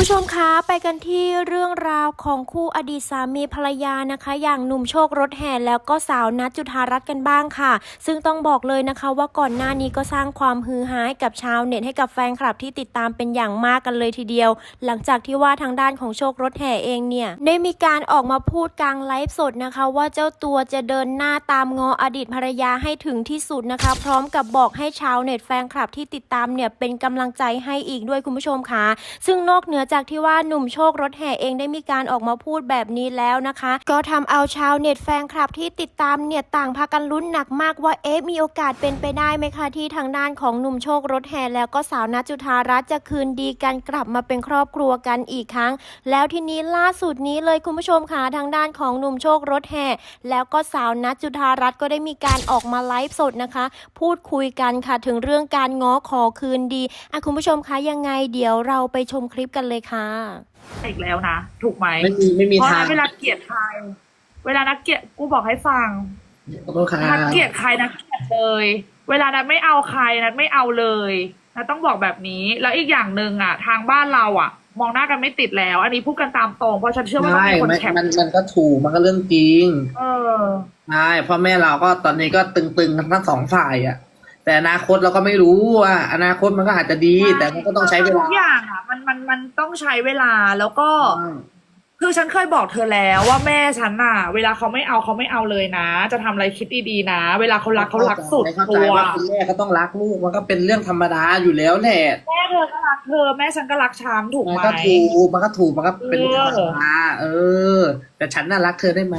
ผู้ชมคะไปกันที่เรื่องราวของคู่อดีตสามีภรรยานะคะ อย่างหนุ่มโชครถแห่แล้วก็สาวนัทจุธารัตน์กันบ้างค่ะ ซึ่งต้องบอกเลยนะคะว่าก่อนหน้านี้ก็สร้างความฮือฮาให้กับชาวเน็ตให้กับแฟนคลับที่ติดตามเป็นอย่างมากกันเลยทีเดียว หลังจากที่ว่าทางด้านของโชครถแห่เองเนี่ยได้มีการออกมาพูดกลางไลฟ์สดนะคะ ว่าเจ้าตัวจะเดินหน้าตามงออดีตภรรยาให้ถึงที่สุดนะคะ พร้อมกับบอกให้ชาวเน็ตแฟนคลับที่ติดตามเนี่ยเป็นกำลังใจให้อีกด้วยคุณผู้ชมคะซึ่งนอกเหนือจากที่ว่าหนุ่มโชครถแห่เองได้มีการออกมาพูดแบบนี้แล้วนะคะ ก็ทำเอาชาวเน็ตแฟนคลับที่ติดตามเนี่ยต่างพากันลุ้นหนักมากว่าเอ๊ะมีโอกาสเป็นไปได้ไหมคะ ที่ทางด้านของหนุ่มโชครถแห่แล้วก็สาวนัทจุธารัตน์จะคืนดีกันกลับมาเป็นครอบครัวกันอีกครั้ง แล้วทีนี้ล่าสุดนี้เลยคุณผู้ชมค่ะทางด้านของหนุ่มโชครถแห่แล้วก็สาวนัทจุธารัตน์ก็ได้มีการออกมาไลฟ์สดนะคะ พูดคุยกันค่ะถึงเรื่องการง้อขอคืนดีอะคุณผู้ชมคะยังไงเดี๋ยวเราไปชมคลิปกันเลยค่ะอีกแล้วนะถูกไหมไม่มีไม่มีเพราะทางเวลาเกลียดใคร เวลานักเกลียดกูบอกให้ฟัง ขอโทษครับนักเกลียดใครนักเกลียดเลย เวลานัดไม่เอาใครนัดไม่เอาเลยนัดต้องบอกแบบนี้ แล้วอีกอย่างหนึ่งอะ ทางบ้านเราอะ มองหน้ากันไม่ติดแล้ว อันนี้พูดกันตามตรงเพราะฉันเชื่อว่าต้องใช่มีคนไม่แคปมันมันก็ถูกมันก็เรื่องจริงเออ ใช่พ่อแม่เราก็ตอนนี้ก็ตึงๆทั้งสองฝ่ายอะ แต่อนาคตเราก็ไม่รู้ว่าอนาคตมันก็อาจจะดี แต่มันก็ต้องใช้เวลาทุกอย่างอะมันมันมันต้องใช้เวลาแล้วก็ใช่คือฉันเคยบอกเธอแล้วว่าแม่ฉันน่ะ เวลาเขาไม่เอาเขาไม่เอาเลยนะ จะทำอะไรคิดดีๆนะ เวลาเขารักเขารักสุดเข้าตัใจว ว่าคุณแม่ก็ต้องรักลูกมันก็เป็นเรื่องธรรมดาอยู่แล้วแหละ แม่เธอก็รักเธอแม่ฉันก็รักฉันถูกมันไหม ก็ถูกมันก็ถูกมันก็เป็นเออ ธรรมดาเออ แต่ฉันน่ะรักเธอได้ไหม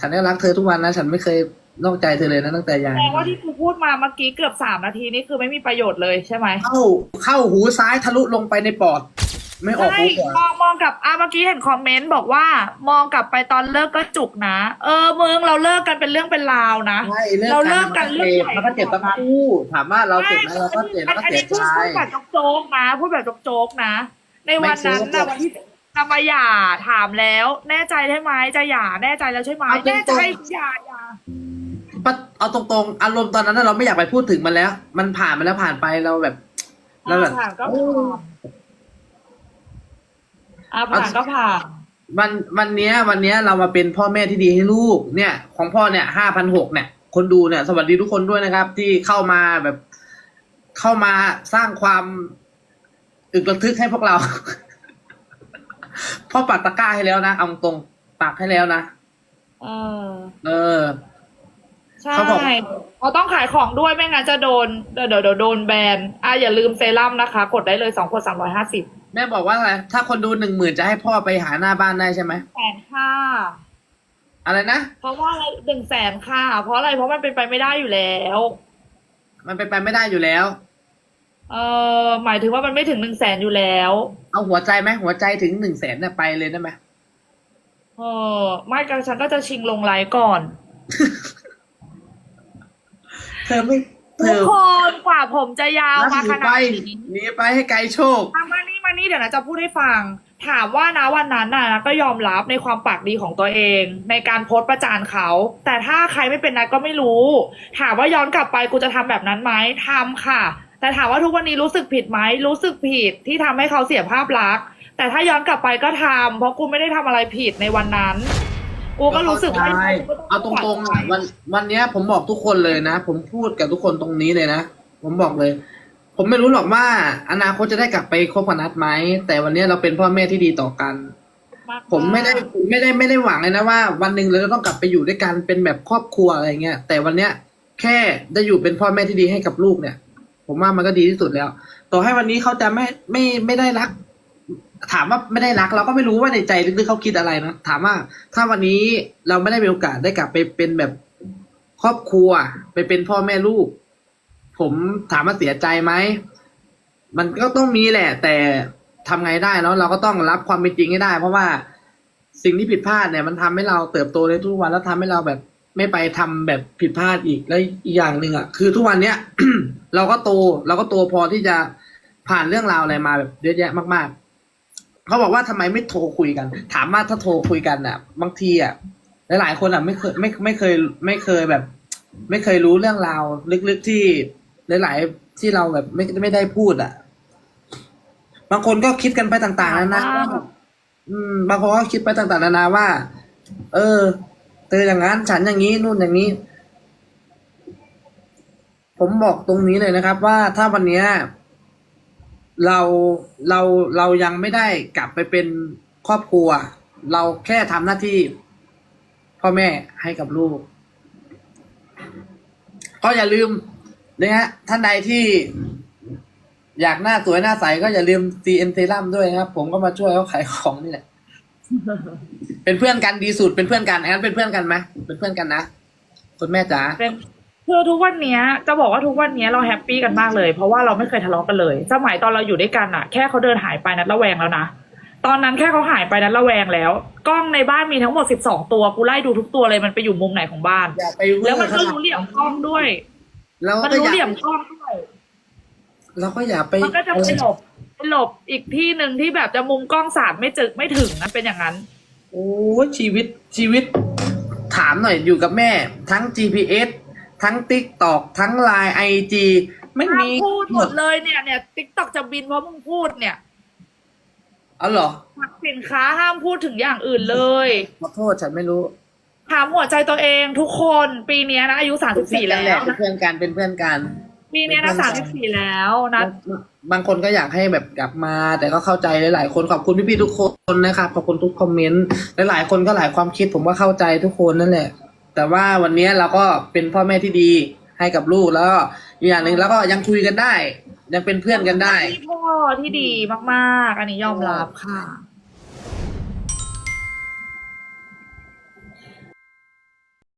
ฉันก็รักเธอทุกวันนะ ฉันไม่เคย นอกใจเธอเลยนะตั้งแต่ยังแปลว่าที่กูพูดมาเมื่อกี้เกือบสามนาทีนี่คือไม่มีประโยชน์เลยใช่ไหมเข้าเข้าหูซ้ายทะลุลงไปในปอด ไม่ออกใช่หูขวามองมองกลับอะเมื่อกี้เห็นคอมเมนต์บอกว่า มองกลับไปตอนเลิกก็จุกนะ เออเมืองเราเลิกกันเป็นเรื่องเป็นราวนะใช่เลิกเราเลิกกันมันเรื่องใหญ่มันก็เจ็บทั้งคู่ถามว่าเราเจ็บไหมเราก็เจ็บอัเรานก็นี้เจ็บพูดใจพูดแบบโจ๊กๆนะพูดแบบโจ๊กๆนะ ในวันนั้นนะวันที่จะมาหย่าถามแล้ว แน่ใจใช่ไหมจะหย่าแน่ใจแล้วใช่ไหมแน่ใจหย่าหย่า ปะเอาตรงๆ อารมณ์ตอนนั้นน่ะเราไม่อยากไปพูดถึงมันแล้ว มันผ่านมาแล้วผ่านไปเราแบบเราแบบ ผ่านก็ผ่านอะผ่านก็ผ่านวันวันเนี้ย วันเนี้ยเรามาเป็นพ่อแม่ที่ดีให้ลูก เนี่ย ของพ่อเนี่ยห้าพันหกเนี่ย คนดูเนี่ย สวัสดีทุกคนด้วยนะครับ ที่เข้ามาแบบ เข้ามาสร้างความอึกระทึกให้พวกเรา พ่อปักตะกร้าให้แล้วนะเอาตรงปักให้แล้วนะ เออ เออ ใช่เขาบอก เราต้องขายของด้วยไม่งั้นจะโดนเดี๋ยวเดี๋ยวเดี๋ยวโดนแบนอะอย่าลืมเซรั่มนะคะ กดได้เลยสองขวดสามร้อยห้าสิบแม่บอกว่าอะไรถ้าคนดูหนึ่งหมื่นจะให้พ่อไปหาหน้าบ้านได้ใช่ไหมแสนค่าอะไรนะเพราะว่าอะไรหนึ่งแสนค่ะ เพราะอะไรเพราะมันเป็นไปไม่ได้อยู่แล้ว มันเป็นไปไม่ได้อยู่แล้ว เออหมายถึงว่ามันไม่ถึงหนึ่งแสนอยู่แล้ว เอาหัวใจไหมหัวใจถึงหนึ่งแสนเนี่ยไปเลยได้ไหมเออไม่กันฉันก็จะชิงลงไลน์ก่อน เธอไม่เธทุกอคนกว่าผมจะยาวนัดมาหนีขไปนาดนี้หนีไปให้ไกลโชค อะมานี่มานี่เดี๋ยวนะจะพูดให้ฟัง ถามว่านะวันนั้นน่ะนะก็ยอมรับในความปากดีของตัวเอง ในการโพสต์ประจานเขา แต่ถ้าใครไม่เป็นนัดก็ไม่รู้ ถามว่าย้อนกลับไปกูจะทำแบบนั้นไหมทำค่ะ แต่ถามว่าทุกวันนี้รู้สึกผิดไหมรู้สึกผิดที่ทำให้เขาเสียภาพลักษณ์แต่ถ้าย้อนกลับไปก็ทำเพราะกูไม่ได้ทำอะไรผิดในวันนั้น กูก็รู้สึกว่าใช่เอาตรงๆอะวันวันเนี้ยผมบอกทุกคนเลยนะ ผมพูดกับทุกคนตรงนี้เลยนะ ผมบอกเลย ผมไม่รู้หรอกว่า อนาคตจะได้กลับไปคบกับนัดไหม แต่วันเนี้ยเราเป็นพ่อแม่ที่ดีต่อกันผมไม่ได้ไม่ได้ไม่ได้หวังเลยนะว่า วันหนึ่งเราจะต้องกลับไปอยู่ด้วยกันเป็นแบบครอบครัวอะไรเงี้ยแต่วันเนี้ยแค่ได้อยู่เป็นพ่อแม่ที่ดีให้กับลูกเนี่ย ผมว่ามันก็ดีที่สุดแล้ว ต่อให้วันนี้เขาจะไม่ไม่ไม่ได้รัก ถามว่าไม่ได้รักเราก็ไม่รู้ว่าในใจลึกๆเขาคิดอะไรนะถามว่า ถ้าวันนี้เราไม่ได้มีโอกาสได้กลับไปเป็นแบบครอบครัว ไปเป็นพ่อแม่ลูก ผมถามว่าเสียใจไหมมันก็ต้องมีแหละ แต่ทำไงได้เนาะเราก็ต้องรับความเป็นจริงให้ได้ เพราะว่าสิ่งที่ผิดพลาดเนี่ย มันทำให้เราเติบโตในทุกวันแล้วทำให้เราแบบไม่ไปทำแบบผิดพลาดอีกแล้วอีกอย่างหนึ่งอะคือทุกวันเนี้ยเราก็โตเราก็โตพอที่จะผ่านเรื่องราวอะไรมาแบบเยอะแยะมาก ๆ เขาบอกว่าทำไมไม่โทรคุยกัน ถามว่าถ้าโทรคุยกันอะ บางทีอะหลายๆคนอะไม่เคยไม่ไม่เคยไม่เคยแบบ ไม่เคยรู้เรื่องราวลึกๆที่หลายๆที่เราแบบไม่ไม่ได้พูดอะ บางคนก็คิดกันไปต่างๆนานาอ่าอืม บางคนก็คิดไปต่างๆนานาว่า เออเธออย่างนั้นฉันอย่างนี้นู่นอย่างนี้ ผมบอกตรงนี้เลยนะครับ ว่าถ้าวันเนี้ย เราเราเรายังไม่ได้กลับไปเป็นครอบครัว เราแค่ทำหน้าที่พ่อแม่ให้กับลูก ก็อย่าลืมนะฮะท่านใดที่อยากหน้าสวยหน้าใสก็อย่าลืม CN Serum ด้วยนะครับ ผมก็มาช่วยเขาขายของนี่แหละ เป็นเพื่อนกันดีสุดเป็นเพื่อนกันงั้นเป็นเพื่อนกันไหมเป็นเพื่อนกันนะคุณแม่จ๋าเป็น คือทุกวันเนี้ยจะบอกว่าทุกวันเนี้ยเราแฮปปี้กันมากเลย เพราะว่าเราไม่เคยทะเลาะกันเลย สมัยตอนเราอยู่ด้วยกันอะแค่เขาเดินหายไปนัดระแวงแล้วนะตอนนั้นแค่เขาหายไปนัดระแวงแล้ว กล้องในบ้านมีทั้งหมดสิบสองตัวกูไล่ดูทุกตัวเลยมันไปอยู่มุมไหนของบ้าน อย่าไปเวอแล้วมันร์ขก็นาดรู้เหลี่ยมกล้องด้วย เรามันก็รู้อย่าเหลี่ยมกล้องด้วย เราก็อย่าไปมันก็จะไปหลบไปหลบอีกที่หนึ่งที่แบบจะมุมกล้องสาดไม่จึกไม่ถึงนะเป็นอย่างนั้น โอ้ยชีวิตชีวิต ถามหน่อยอยู่กับแม่ ทั้ง GPS ทั้ง TikTok ทั้ง Line IG ไม่ห้ามมีพูดหมดเลยเนี่ยเนี่ยติ๊กต็อกจะบินเพราะมึงพูดเนี่ยเอาเหรอสินค้าห้ามพูดถึงอย่างอื่นเลยขอโทษฉันไม่รู้ ถามหัวใจตัวเองทุกคนปีเนี้ยนะอายุสามสิบสี่แล้วเป็นเพื่อนกันเป็นเพื่อนกันปีเนี้ยนะสามสิบสี่แล้วนะบางคนก็อยากให้แบบกลับมา แต่ก็เข้าใจหลายๆคนขอบคุณพี่ๆทุกคนนะครับขอบคุณทุกคอมเมนต์หลายๆคนก็หลายความคิดผมก็เข้าใจทุกคนนั่นแหละ แต่ว่าวันนี้เราก็เป็นพ่อแม่ที่ดีให้กับลูกแล้วก็อีกอย่างหนึ่งแล้วก็ยังคุยกันได้ ยังเป็นเพื่อนกันได้ที่พ่อที่ดีมากๆ อันนี้ยอมรับค่ะ